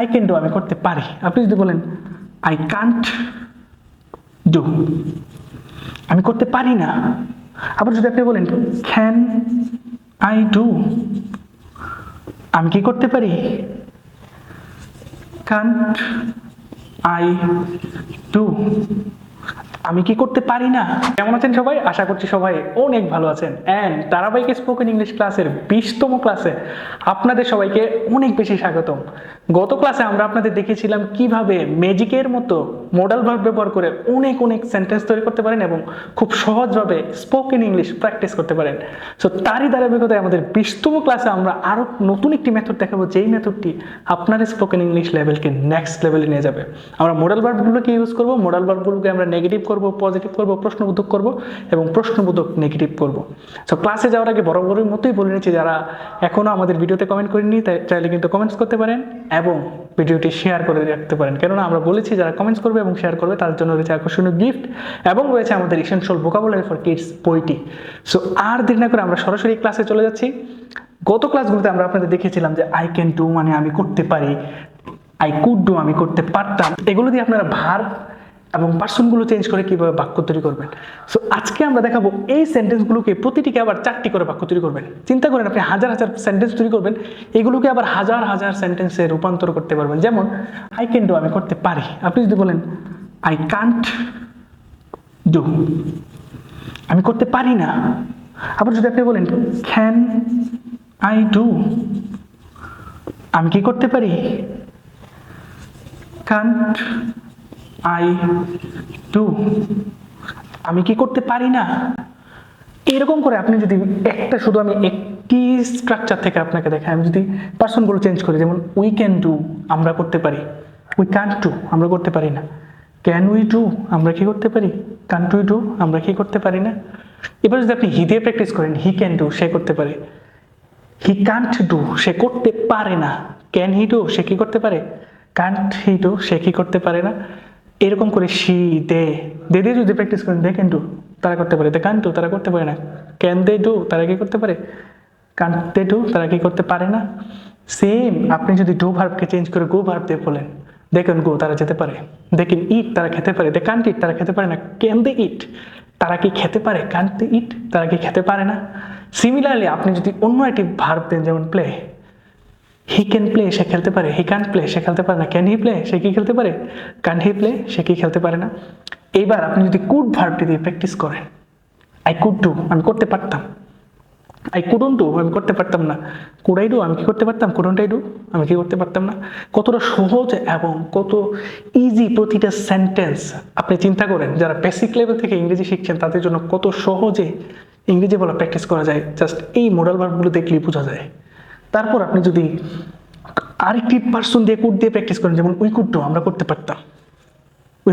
I can do আমি করতে পারি। আপনি যদি বলেন আই কান্ট ডু আমি করতে পারি না। আবার যদি আপনি বলেন ক্যান আই ডু আমি কি করতে পারি? কান্ট আই ডু আমি কি করতে পারি না? কেমন আছেন সবাই? আশা করছি সবাই অনেক ভালো আছেন। অ্যান্ড ধারাবাহিক স্পোকেন ইংলিশ ক্লাসের বিশতম ক্লাসে আপনাদের সবাইকে অনেক বেশি স্বাগতম। গত ক্লাসে আমরা আপনাদের দেখেছিলাম কীভাবে ম্যাজিকের মতো মডেল ভার্ব ব্যবহার করে অনেক অনেক সেন্টেন্স তৈরি করতে পারেন এবং খুব সহজভাবে স্পোকেন ইংলিশ প্র্যাকটিস করতে পারেন। সো তারই ধারাবাহিকতায় আমাদের বিশতম ক্লাসে আমরা আরও নতুন একটি মেথড দেখাবো, যেই মেথডটি আপনার স্পোকেন ইংলিশ লেভেলকে নেক্সট লেভেলে নিয়ে যাবে। আমরা মডেল ভার্বগুলোকে ইউজ করব মডেল ভার্বগুলোকে আমরা নেগেটিভ করব পজিটিভ করব, প্রশ্নবোধক করব এবং প্রশ্নবোধক নেগেটিভ করব। সো ক্লাসে যাওয়ার আগে বরাবরের মতোই বলে নিচ্ছি, যারা এখনও আমাদের ভিডিওতে কমেন্ট করেননি, তাই চাইলে কিন্তু কমেন্টস করতে পারেন এবং ভিডিওটি শেয়ার করে রাখতে পারেন। কেননা আমরা বলেছি, যারা কমেন্টস করবে এবং শেয়ার করবে, তার জন্য রয়েছে আকর্ষণীয় গিফট এবং রয়েছে আমাদের ইসেনশিয়াল ভোকাবুলারি ফর কিডস বইটি সো আর দেরি না করে আমরা সরাসরি ক্লাসে চলে যাচ্ছি। গত ক্লাসগুলোতে আমরা আপনাদের দেখিয়েছিলাম যে আই ক্যান ডু মানে আমি করতে পারি আই কুড ডু আমি করতে পারতাম। এগুলো দিয়ে আপনারা ভার এবং পার্সনগুলো চেঞ্জ করে কীভাবে বাক্য তৈরি করবেন। সো আজকে আমরা দেখাবো এই সেন্টেন্সগুলোকে প্রতিটিকে আবার চারটি করে বাক্য তৈরি করবেন। চিন্তা করেন, আপনি হাজার হাজার সেন্টেন্স তৈরি করবেন, এগুলোকে আবার হাজার হাজার সেন্টেন্সে রূপান্তর করতে পারবেন। যেমন আই ক্যান ডু আমি করতে পারি। আপনি যদি বলেন আই কান্ট ডু আমি করতে পারি না। আবার যদি আপনি বলেন ক্যান আই ডু আমি কি করতে পারি? কান্ট আই টু আমি কি করতে পারি না? এরকম করে আপনি যদি একটা শুধু আমি একটি স্ট্রাকচার থেকে আপনাকে দেখাই, আমি যদি পার্সনগুলো চেঞ্জ করি, যেমন উই ক্যান ডু আমরা করতে পারি। উই ক্যান্ট টু আমরা করতে পারি না। ক্যান উই ডু আমরা কি করতে পারি? কান্ট উই ডু আমরা কি করতে পারি না? এবার যদি আপনি হি দিয়ে প্র্যাকটিস করেন হি ক্যান ডু সে করতে পারে। হি কান্ট ডু সে করতে পারে না। ক্যান হি ডু সে কি করতে পারে? কান্ট হি ডু সে কি করতে পারে না? এরকম করে সি দে দে দিয়ে যদি প্র্যাকটিস করেন, দে ডু তারা করতে পারে। দে কান টু তারা করতে পারে না। ক্যান দে ডু তারা কি করতে পারে? কান দে টু তারা কি করতে পারে না? সেম আপনি যদি ডু ভার্বকে চেঞ্জ করে গো ভার্ব দিয়ে বলেন, দে ক্যান গো তারা যেতে পারে। দে ক্যান ইট তারা খেতে পারে। দে কান্ট ইট তারা খেতে পারে না। ক্যান দে ইট তারা কি খেতে পারে? কান্ট দে ইট তারা কি খেতে পারে না? সিমিলারলি আপনি যদি অন্য একটি ভার্ব দেন, যেমন প্লে হি ক্যান প্লে সে খেলতে পারে। হি ক্যান প্লে সে খেলতে পারে না। ক্যান হি প্লে সে কি খেলতে পারে? ক্যান হি প্লে সে কি খেলতে পারে না? এইবার আপনি যদি কুড ভার্বটি দিয়ে প্র্যাকটিস করেন আই কুড ডু আমি করতে পারতাম। আই কুডন ডু আমি করতে পারতাম না। কুডাই ডু আমি কি করতে পারতাম? কুডন্ট আই ডু আমি কি করতে পারতাম না? কতটা সহজ এবং কত ইজি প্রতিটা সেন্টেন্স আপনি চিন্তা করেন। যারা বেসিক লেভেল থেকে ইংরেজি শিখছেন, তাদের জন্য কত সহজে ইংরেজি বলা প্র্যাকটিস করা যায়। জাস্ট এই মডেল ভার্বগুলো দেখলেই বোঝা যায়। তারপর আপনি যদি আরেকটি পার্সন দিয়ে কুড দিয়ে প্র্যাকটিস করেন, যেমন উই কুড ডু আমরা করতে পারতাম।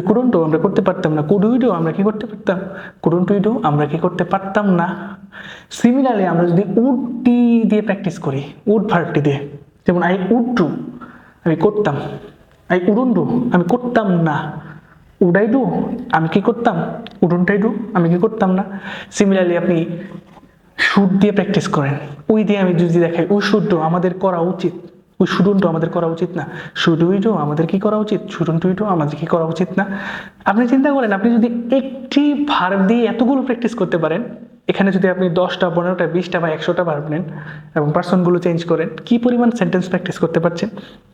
কুডন্ট ডু আমরা করতে পারতাম না। কুড উই আমরা কি করতে পারতাম? কুডন্ট উই ডু আমরা কি করতে পারতাম না। সিমিলারলি আমরা যদি উডটি দিয়ে প্র্যাকটিস করি উড ভার্বটি দিয়ে, যেমন আই উড ডু আমি করতাম। আই উডুন ডু আমি করতাম না। উডাই ডু আমি কি করতাম? উডুনটাই ডু আমি কি করতাম না? সিমিলারলি আপনি শুড দিয়ে প্র্যাকটিস করেন। ওই দিয়ে আমি যদি দেখাই, ওই শুড আমাদের করা উচিত। ওই শুডুন আমাদের করা উচিত না। শুড উই আমাদের কি করা উচিত? শুডুন টু আমাদের কি করা উচিত না? আপনি চিন্তা করেন, আপনি যদি একটি ভার দিয়ে এতগুলো প্র্যাকটিস করতে পারেন এখানে যদি আপনি দশটা, পনেরোটা, বিশটা বা একশোটা ভার্ব নেন এবং পার্সনগুলো চেঞ্জ করেন, কি পরিমাণ সেন্টেন্স প্র্যাকটিস করতে পারছেন,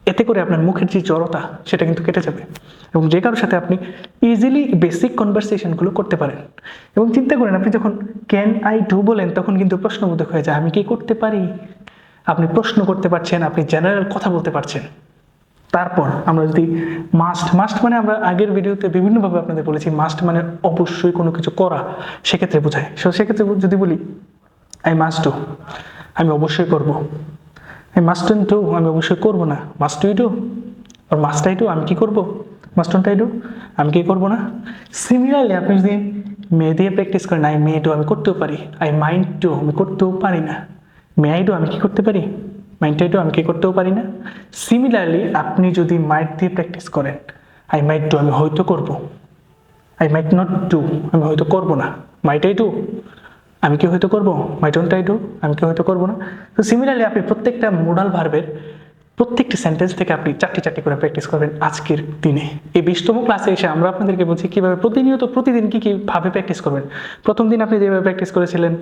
এতে করে আপনার মুখের যে জড়তা, সেটা কিন্তু কেটে যাবে। এবং যে কারোর সাথে আপনি ইজিলি বেসিক কনভারসেশনগুলো করতে পারেন। এবং চিন্তা করেন, আপনি যখন ক্যান আই ডু বলেন, তখন কিন্তু প্রশ্নবোধক হয়ে যায়, আমি কি করতে পারি? আপনি প্রশ্ন করতে পারছেন, আপনি জেনারেল কথা বলতে পারছেন। তারপর আমরা যদি মাস্ট মাস্ট মানে আমরা আগের ভিডিওতে বিভিন্নভাবে আপনাদের বলেছি মাস্ট মানে অবশ্যই কোনো কিছু করা, সেক্ষেত্রে বোঝায় সো সেক্ষেত্রে যদি বলি আই মাস্ট ডু আমি অবশ্যই করব। আই মাস্ট ডু আমি অবশ্যই করব না। মাস্ট ইউ ডু আর মাস্ট আই ডু আমি কি করব? মাস্ট আই ডু আমি কি করব না? সিমিলারলি আপনি যদি মে দিয়ে প্র্যাকটিস করেন আই মে ডু আমি করতেও পারি। আই মাইন্ড ডু আমি করতেও পারি না। মে আই ডু আমি কি করতে পারি? মাইন্ড আই ডু আমি কি করতেও পারি না। সিমিলারলি আপনি যদি মাইট দিয়ে প্র্যাকটিস করেন আই মাইট ডু আমি হয়তো করব। আই মাইট নট ডু আমি হয়তো করব না। মাইট আই ডু আমি কি হয়তো করব? মাই ডোন্ট আই ডু আমি কি হয়তো করব না? তো সিমিলারলি আপনি প্রত্যেকটা মোডাল ভার্বের প্রত্যেকটি সেন্টেন্স থেকে আপনি চারটি চারটি করে প্র্যাকটিস করবেন আজকের দিনে। এই বিশতম ক্লাসে এসে আমরা আপনাদেরকে বলছি কীভাবে প্রতিনিয়ত প্রতিদিন কী কীভাবে প্র্যাকটিস করবেন। প্রথম দিন আপনি যেভাবে প্র্যাকটিস করেছিলেন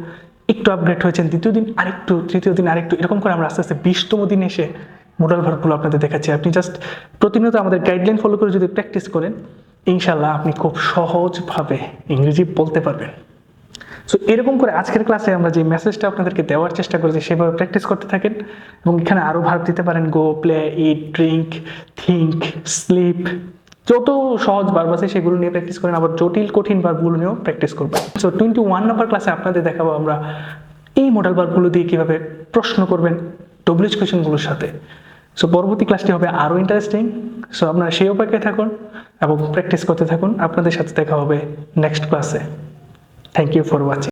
একটু আপগ্রেড হয়েছেন, দ্বিতীয় দিন আরেকটু, তৃতীয় দিন আরেকটু, এরকম করে আমরা আস্তে আস্তে বিশতম দিন এসে মোডাল ভার্বগুলো আপনাদের দেখাচ্ছি। আপনি জাস্ট প্রতিনিয়ত আমাদের গাইডলাইন ফলো করে যদি প্র্যাকটিস করেন ইনশাল্লাহ আপনি খুব সহজভাবে ইংরেজি বলতে পারবেন। সো এরকম করে আজকের ক্লাসে আমরা যে মেসেজটা আপনাদেরকে দেওয়ার চেষ্টা করেছি, সেভাবে প্র্যাকটিস করতে থাকেন এবং এখানে আরও ভার্ব দিতে পারেন go play eat drink think sleep যত সহজ ভার্ব আছে সেগুলো নিয়ে প্র্যাকটিস করেন, আবার জটিল, কঠিন ভার্বগুলো নিয়েও প্র্যাকটিস করবেন। সো টোয়েন্টি ওয়ান নম্বর ক্লাসে আপনাদের দেখাবো আমরা এই মডেল ভার্বগুলো দিয়ে কীভাবে প্রশ্ন করবেন ডব্লিউএচ কোয়েশনগুলোর সাথে। সো পরবর্তী ক্লাসটি হবে আরও ইন্টারেস্টিং সো আপনারা সেই অপেক্ষায় থাকুন এবং প্র্যাকটিস করতে থাকুন। আপনাদের সাথে দেখা হবে নেক্সট ক্লাসে থ্যাংক ইউ ফর ওয়াচিং